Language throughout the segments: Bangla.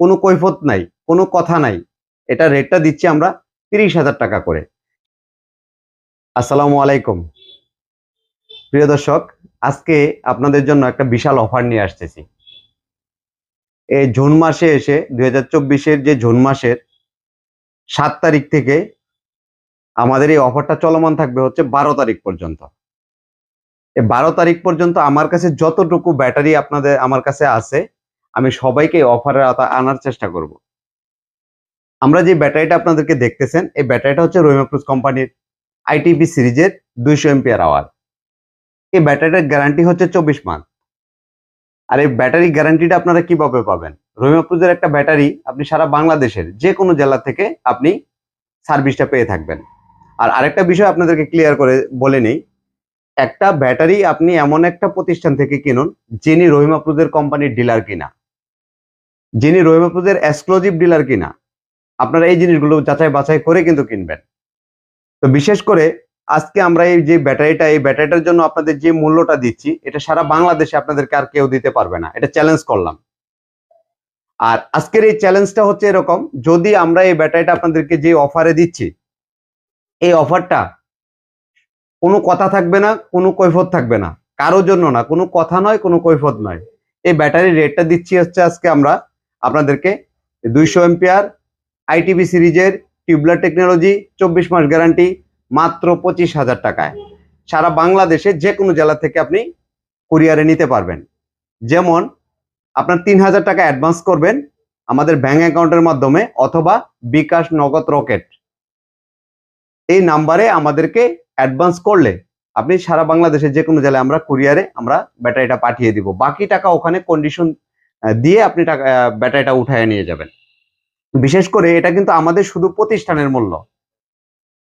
কোনো কৈফত নাই, কোনো কথা নাই। এটা রেটটা দিচ্ছি আমরা তিরিশ হাজার টাকা করে। আসসালামু আলাইকুম। প্রিয় দর্শক, আজকে আপনাদের জন্য একটা বিশাল অফার নিয়ে আসতেছি। এই জুন মাসে এসে দুই হাজার যে জুন মাসের সাত তারিখ থেকে আমাদের এই অফারটা চলমান থাকবে হচ্ছে বারো তারিখ পর্যন্ত। এই বারো তারিখ পর্যন্ত আমার কাছে যতটুকু ব্যাটারি আপনাদের, আমার কাছে আছে আমি সবাইকে অফারের আওতা আনার চেষ্টা করব। আমরা যে ব্যাটারিটা আপনাদেরকে দেখতেছেন, এই ব্যাটারিটা হচ্ছে রোহিমাপ্রুস কোম্পানির আইটিপি সিরিজের দুইশো এমপিআর আওয়ার এই ব্যাটারিটার গ্যারান্টি হচ্ছে চব্বিশ মান্থ আর এই ব্যাটারি গ্যারান্টিটা আপনারা কীভাবে পাবেন? রহিমাপুজের একটা ব্যাটারি আপনি সারা বাংলাদেশের যে কোনো জেলা থেকে আপনি সার্ভিসটা পেয়ে থাকবেন। আর আরেকটা বিষয় আপনাদেরকে ক্লিয়ার করে বলে নেই, একটা ব্যাটারি আপনি এমন একটা প্রতিষ্ঠান থেকে কিনুন যিনি রহিমাপুজের কোম্পানির ডিলার কিনা। যিনি রহিমাপুজের এক্সক্লুসিভ ডিলার কিনা, আপনারা এই জিনিসগুলো যাচাই বাছাই করে কিন্তু কিনবেন। তো বিশেষ করে আজকে আমরা এই যে ব্যাটারিটা, এই ব্যাটারিটার জন্য আপনাদের যে মূল্যটা দিচ্ছি, এটা সারা বাংলাদেশে আপনাদেরকে আর কেউ দিতে পারবে না। এটা চ্যালেঞ্জ করলাম। আর আজকের এই চ্যালেঞ্জটা হচ্ছে এরকম, যদি আমরা এই ব্যাটারিটা আপনাদেরকে যে অফারে দিচ্ছি, এই অফারটা কোনো কথা থাকবে না, কোনো কৈফত থাকবে না। কারোর জন্য না, কোনো কথা নয়, কোনো কৈফত নয়। এই ব্যাটারির রেটটা দিচ্ছি হচ্ছে আজকে আমরা আপনাদেরকে দুইশো এমপিআর আইটিভি সিরিজের টিউবলার টেকনোলজি, চব্বিশ মাস গ্যারান্টি, মাত্র পঁচিশ হাজার টাকায়। সারা বাংলাদেশে যে কোনো জেলা থেকে আপনি কুরিয়ারে নিতে পারবেন। যেমন, আপনার তিন হাজার টাকা অ্যাডভান্স করবেন আমাদের ব্যাংক অ্যাকাউন্টের মাধ্যমে অথবা বিকাশ নগদ রকেট। এই নাম্বারে আমাদেরকে অ্যাডভান্স করলে আপনি সারা বাংলাদেশে যে কোনো জেলায় আমরা কুরিয়ারে আমরা ব্যাটারিটা পাঠিয়ে দিব। বাকি টাকা ওখানে কন্ডিশন দিয়ে আপনি টাকা ব্যাটারিটা উঠায় নিয়ে যাবেন। বিশেষ করে এটা কিন্তু আমাদের শুধু প্রতিষ্ঠানের মূল্য।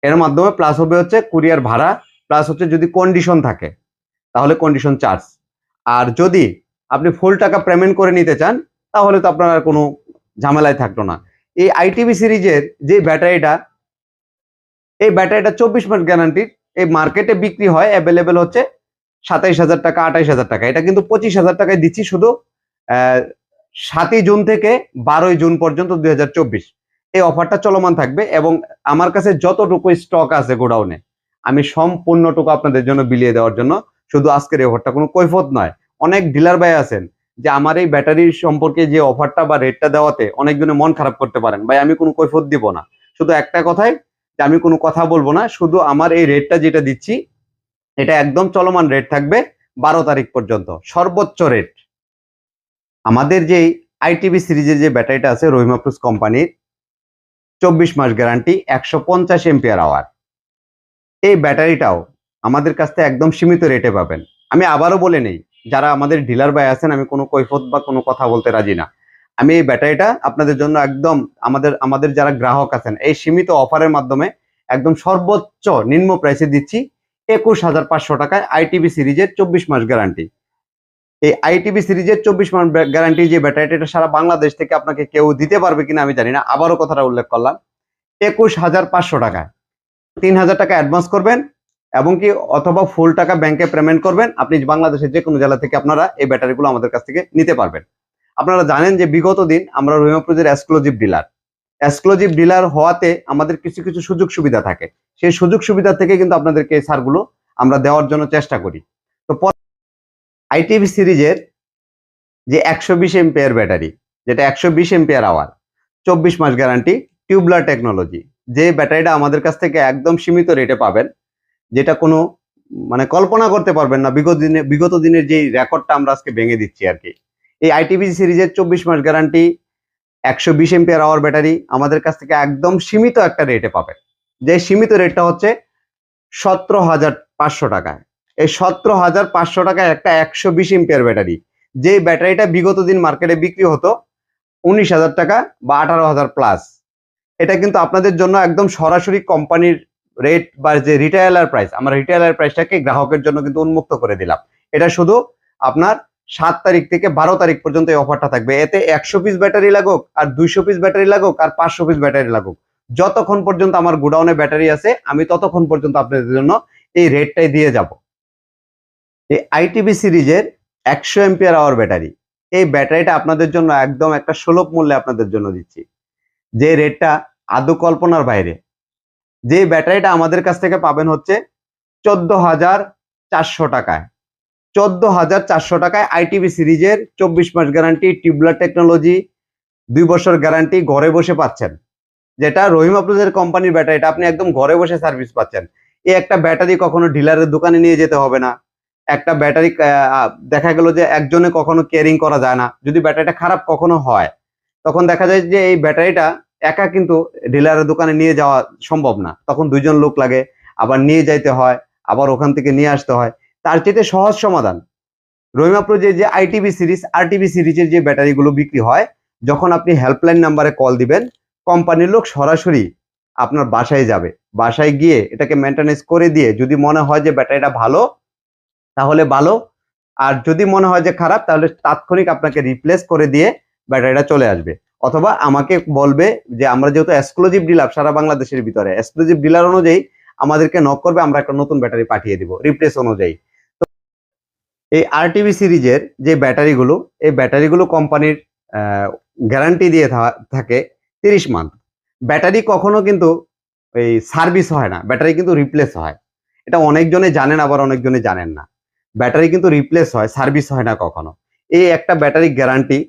এর মাধ্যমে প্লাস হবে হচ্ছে কুরিয়ার ভাড়া প্লাস হচ্ছে যদি কন্ডিশন থাকে, তাহলে কন্ডিশন চার্জ আর যদি আপনি ফুল টাকা পেমেন্ট করে নিতে চান, তাহলে তো আপনার আর কোনো ঝামেলায় থাকল না। এই আইটিভি সিরিজের যে ব্যাটারিটা, এই ব্যাটারিটা চব্বিশ মাস গ্যারান্টির এই মার্কেটে বিক্রি হয় অ্যাভেলেবেল হচ্ছে সাতাইশ হাজার টাকা, আঠাইশ হাজার টাকা। এটা কিন্তু পঁচিশ হাজার টাকায় দিচ্ছি শুধু সাতই জুন থেকে বারোই জুন পর্যন্ত দুই হাজার চব্বিশ। এই অফারটা চলমান থাকবে এবং আমার কাছে যতটুকু স্টক আছে গোডাউনে, আমি সম্পূর্ণটুকু আপনাদের জন্য বিলিয়ে দেওয়ার জন্য শুধু আজকের এই অফারটা কোনো কৈফত নয়। অনেক ডিলার ভাই আছেন যে আমার এই ব্যাটারির সম্পর্কে যে অফারটা বা রেটটা দেওয়াতে অনেকজনে মন খারাপ করতে পারেন। ভাই, আমি কোনো কৈফত দিব না। শুধু একটা কথাই যে আমি কোনো কথা বলব না, শুধু আমার এই রেটটা যেটা দিচ্ছি, এটা একদম চলমান রেট থাকবে বারো তারিখ পর্যন্ত। সর্বোচ্চ রেট। আমাদের যে আইটিভি সিরিজের যে ব্যাটারিটা আছে রহিমাপ্রুস কোম্পানির, চব্বিশ মাস গ্যারান্টি একশো পঞ্চাশ এমপিআর আওয়ার এই ব্যাটারিটাও আমাদের কাছ থেকে একদম সীমিত রেটে পাবেন। আমি আবারও বলে নেই, যারা আমাদের ডিলার বাই আছেন, আমি কোনো কৈফত বা কোনো কথা বলতে রাজি না। আমি এই ব্যাটারিটা আপনাদের জন্য একদম আমাদের আমাদের যারা গ্রাহক আছেন, এই সীমিত অফারের মাধ্যমে একদম সর্বোচ্চ নিম্ন প্রাইসে দিচ্ছি, একুশ হাজার পাঁচশো টাকায় আইটিভি সিরিজের চব্বিশ মাস গ্যারান্টি এই আইটিভি সিরিজের চব্বিশ মাস গ্যারান্টি যে ব্যাটারিটা এটা সারা বাংলাদেশ থেকে আপনাকে কেউ দিতে পারবে কিনা আমি জানি না। আবারও কথাটা উল্লেখ করলাম। একুশ হাজার পাঁচশো টাকায়। তিন হাজার টাকা অ্যাডভান্স করবেন এবং কি অথবা ফুল টাকা ব্যাংকে পেমেন্ট করবেন। আপনি বাংলাদেশের যে কোনো জেলা থেকে আপনারা এই ব্যাটারিগুলো আমাদের কাছ থেকে নিতে পারবেন। আপনারা জানেন যে বিগত দিন আমরা রহিমাপুজের এক্সক্লুসিভ ডিলার এক্সক্লুসিভ ডিলার হওয়াতে আমাদের কিছু কিছু সুযোগ সুবিধা থাকে। সেই সুযোগ সুবিধা থেকে কিন্তু আপনাদেরকে এই সারগুলো আমরা দেওয়ার জন্য চেষ্টা করি। তো আইটিভি সিরিজের যে একশো বিশ এমপিয়ার ব্যাটারি, যেটা একশো বিশ এমপিয়ার আওয়ার চব্বিশ মাস গ্যারান্টি টিউবলার টেকনোলজি যে ব্যাটারিটা আমাদের কাছ থেকে একদম সীমিত রেটে পাবেন, যেটা কোনো মানে কল্পনা করতে পারবেন না, বিগত দিনে, বিগত দিনের যে রেকর্ডটা আমরা আজকে ভেঙে দিচ্ছি আর কি। এই আইটিভি সিরিজের চব্বিশ মাস গ্যারান্টি একশো বিশ এমপিয়ার আওয়ার ব্যাটারি আমাদের কাছ থেকে একদম সীমিত একটা রেটে পাবেন। যে সীমিত রেটটা হচ্ছে সতেরো হাজার পাঁচশো টাকায়। এই সতেরো হাজার পাঁচশো টাকা একটা একশো বিশ এমপিয়ার ব্যাটারি। যে ব্যাটারিটা বিগত দিন মার্কেটে বিক্রি হতো, উনিশ হাজার টাকা বা আঠারো হাজার প্লাস এটা কিন্তু আপনাদের জন্য একদম সরাসরি কোম্পানির রেট বা যে রিটেলার প্রাইস আমরা রিটেলার প্রাইসটাকে গ্রাহকের জন্য কিন্তু উন্মুক্ত করে দিলাম। এটা শুধু আপনার সাত তারিখ থেকে বারো তারিখ পর্যন্ত এই অফারটা থাকবে। এতে একশো পিস ব্যাটারি লাগুক, আর দুইশো পিস ব্যাটারি লাগুক, আর পাঁচশো পিস ব্যাটারি লাগুক। যতক্ষণ পর্যন্ত আমার গোডাউনে ব্যাটারি আছে, আমি ততক্ষণ পর্যন্ত আপনাদের জন্য এই রেটটাই দিয়ে যাব। এই আইটিভি সিরিজের একশো এমপিয়ার আওয়ার ব্যাটারি এই ব্যাটারিটা আপনাদের জন্য একদম একটা সুলভ মূল্যে আপনাদের জন্য দিচ্ছি। যে রেটটা আদৌ কল্পনার বাইরে। যে ব্যাটারিটা আমাদের কাছ থেকে পাবেন হচ্ছে চোদ্দ হাজার চারশো টাকায়। চোদ্দ হাজার চারশো টাকায় আইটিভি সিরিজের চব্বিশ মাস গ্যারান্টি টিউবলার টেকনোলজি দুই বছর গ্যারান্টি ঘরে বসে পাচ্ছেন। যেটা রহিম আপ্রুজের কোম্পানির ব্যাটারিটা আপনি একদম ঘরে বসে সার্ভিস পাচ্ছেন। এই একটা ব্যাটারি কখনো ডিলারের দোকানে নিয়ে যেতে হবে না। একটা ব্যাটারি দেখা গেল যে একজনে কখনো কেয়ারিং করা যায় না। যদি ব্যাটারিটা খারাপ কখনো হয়, তখন দেখা যায় যে এই ব্যাটারিটা একা কিন্তু ডিলারের দোকানে নিয়ে যাওয়া সম্ভব না। তখন দুইজন লোক লাগে, আবার নিয়ে যাইতে হয়, আবার ওখান থেকে নিয়ে আসতে হয়। তার চেয়ে সহজ সমাধান, রহিমাপ্রো যে যে আইটিভি সিরিজ আরটিভি সিরিজের যে ব্যাটারিগুলো বিক্রি হয়, যখন আপনি হেল্পলাইন নাম্বারে কল দিবেন কোম্পানির লোক সরাসরি আপনার বাসায় যাবে। বাসায় গিয়ে এটাকে মেনটেনেন্স করে দিয়ে যদি মনে হয় যে ব্যাটারিটা ভালো তাহলে ভালো। আর যদি মনে হয় যে খারাপ, তাহলে তাৎক্ষণিক আপনাকে রিপ্লেস করে দিয়ে ব্যাটারিটা চলে আসবে। অথবা আমাকে বলবে যে, আমরা যেহেতু এক্সক্লুসিভ ডিলার সারা বাংলাদেশের ভিতরে এক্সক্লুসিভ ডিলার অনুযায়ী আমাদেরকে নক করবে, আমরা একটা নতুন ব্যাটারি পাঠিয়ে দিব রিপ্লেস অনুযায়ী। তো এই আরটিভি সিরিজের যে ব্যাটারিগুলো এই ব্যাটারিগুলো কোম্পানির গ্যারান্টি দিয়ে থাকে তিরিশ মান্থ ব্যাটারি কখনো কিন্তু এই সার্ভিস হয় না ব্যাটারি কিন্তু রিপ্লেস হয়। এটা অনেকজনে জানেন, আবার অনেকজনে জানেন না। ব্যাটারি কিন্তু রিপ্লেস হয় সার্ভিস হয় না কখনো। এই একটা ব্যাটারি গ্যারান্টি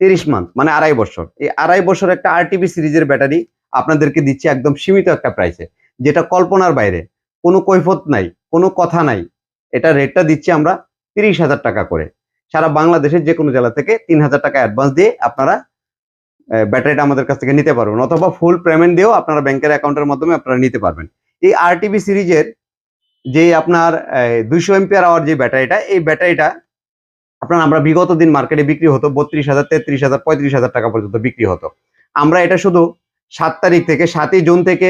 তিরিশ মান্থ মানে আড়াই বছর। এই আড়াই বছর একটা আরটিভি সিরিজের ব্যাটারি আপনাদেরকে দিচ্ছে একদম সীমিত একটা প্রাইসে যেটা কল্পনার বাইরে, কোনো কৈফত নাই, কোনো কথা নাই। এটা রেটটা দিচ্ছি আমরা তিরিশ হাজার টাকা করে। সারা বাংলাদেশের যে কোনো জেলা থেকে তিন হাজার টাকা অ্যাডভান্স দিয়ে আপনারা ব্যাটারিটা আমাদের কাছ থেকে নিতে পারবেন। অথবা ফুল পেমেন্ট দিয়েও আপনারা ব্যাংকের অ্যাকাউন্টের মাধ্যমে আপনারা নিতে পারবেন। এই আরটিভি সিরিজের যে আপনার দুইশো এমপিআর আওয়ার যে ব্যাটারিটা, এই ব্যাটারিটা আপনার আমরা বিগত দিন মার্কেটে বিক্রি হতো বত্রিশ হাজার, তেত্রিশ হাজার, পঁয়ত্রিশ হাজার টাকা পর্যন্ত বিক্রি হতো। আমরা এটা শুধু সাত তারিখ থেকে, সাতই জুন থেকে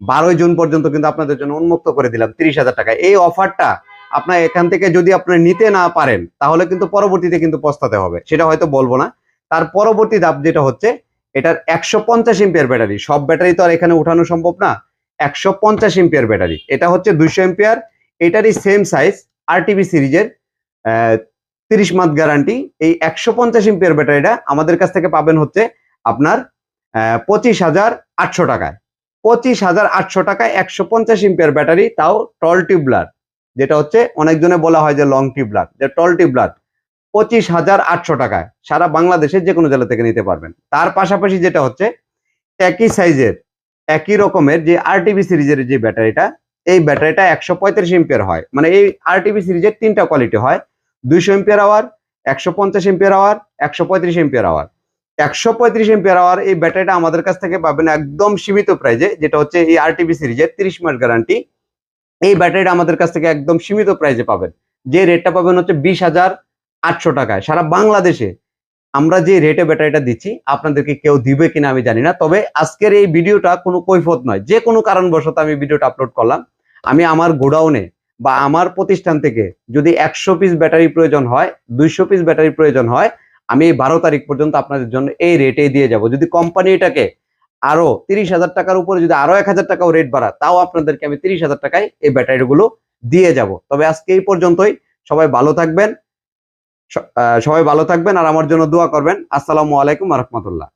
বারোই জুন পর্যন্ত কিন্তু আপনাদের জন্য উন্মুক্ত করে দিলাম তিরিশ হাজার টাকা। এই অফারটা আপনার এখান থেকে যদি আপনি নিতে না পারেন, তাহলে কিন্তু পরবর্তীতে কিন্তু পস্তাতে হবে। সেটা হয়তো বলব না। তার পরবর্তী ধাপ যেটা হচ্ছে, এটার একশো পঞ্চাশ এম্পিয়ার ব্যাটারি। সব ব্যাটারি তো আর এখানে উঠানো সম্ভব না। একশো পঞ্চাশ এম্পিয়ার ব্যাটারি। এটা হচ্ছে দুইশো এম্পিয়ার। এটারই সেম সাইজ আরটিভি সিরিজের তিরিশ মান্থ গ্যারান্টি এই একশো পঞ্চাশ এম্পিয়ার ব্যাটারিটা আমাদের কাছ থেকে পাবেন হচ্ছে আপনার পঁচিশ হাজার আটশো টাকায়। পঁচিশ হাজার আটশো টাকায় একশো পঞ্চাশ এম্পিয়ার ব্যাটারি, তাও টল টিউবলার যেটা হচ্ছে অনেকজনে বলা হয় যে লং টিউবলার যে টল টিউবলার পঁচিশ হাজার আটশো টাকায় সারা বাংলাদেশের যে কোনো জেলা থেকে নিতে পারবেন। তার পাশাপাশি যেটা হচ্ছে একই সাইজের একই রকমের যে আরটিভি সিরিজের যে ব্যাটারিটা, এই ব্যাটারিটা একশো পঁয়ত্রিশ এম্পিয়ার হয়। মানে এই আরটিভি সিরিজের তিনটা কোয়ালিটি হয়। দুইশো এম্পিয়ার আওয়ার একশো পঞ্চাশ এম্পিয়ার আওয়ার একশো পঁয়ত্রিশ এম্পিয়ার আওয়ার একশো পঁয়ত্রিশ এম্পিয়ার আওয়ার এই ব্যাটারিটা আমাদের কাছ থেকে পাবেন একদম সীমিত প্রাইজে যেটা হচ্ছে এই আরটিভি সিরিজের তিরিশ মাস গ্যারান্টি এই ব্যাটারিটা আমাদের কাছ থেকে একদম সীমিত প্রাইজে পাবেন। যে রেটটা পাবেন হচ্ছে বিশ হাজার আটশো টাকায়। সারা বাংলাদেশে আমরা যে রেটে ব্যাটারিটা দিচ্ছি, আপনাদেরকে কেউ দিবে কিনা আমি জানি না, তবে আজকের এই ভিডিওটা কোনো কৈফত নয়। যে কোনো কারণবশত আমি ভিডিওটা আপলোড করলাম। আমি আমার গোডাউনে বা আমার প্রতিষ্ঠান থেকে যদি একশো পিস ব্যাটারি প্রয়োজন হয়, দুইশো পিস ব্যাটারি প্রয়োজন হয়, আমি বারো তারিখ পর্যন্ত আপনাদের জন্য এই রেটে দিয়ে যাব। যদি কোম্পানি এটাকে আরও তিরিশ হাজার টাকার উপরে যদি আরও এক হাজার টাকাও রেট বাড়া তাও আপনাদেরকে আমি তিরিশ হাজার টাকায় এই ব্যাটারিগুলো দিয়ে যাব। তবে আজকে এই পর্যন্তই। সবাই ভালো থাকবেন। সবাই ভালো থাকবেন আর আমার জন্য দোয়া করবেন। আসসালামু আলাইকুম রহমতুল্লাহ।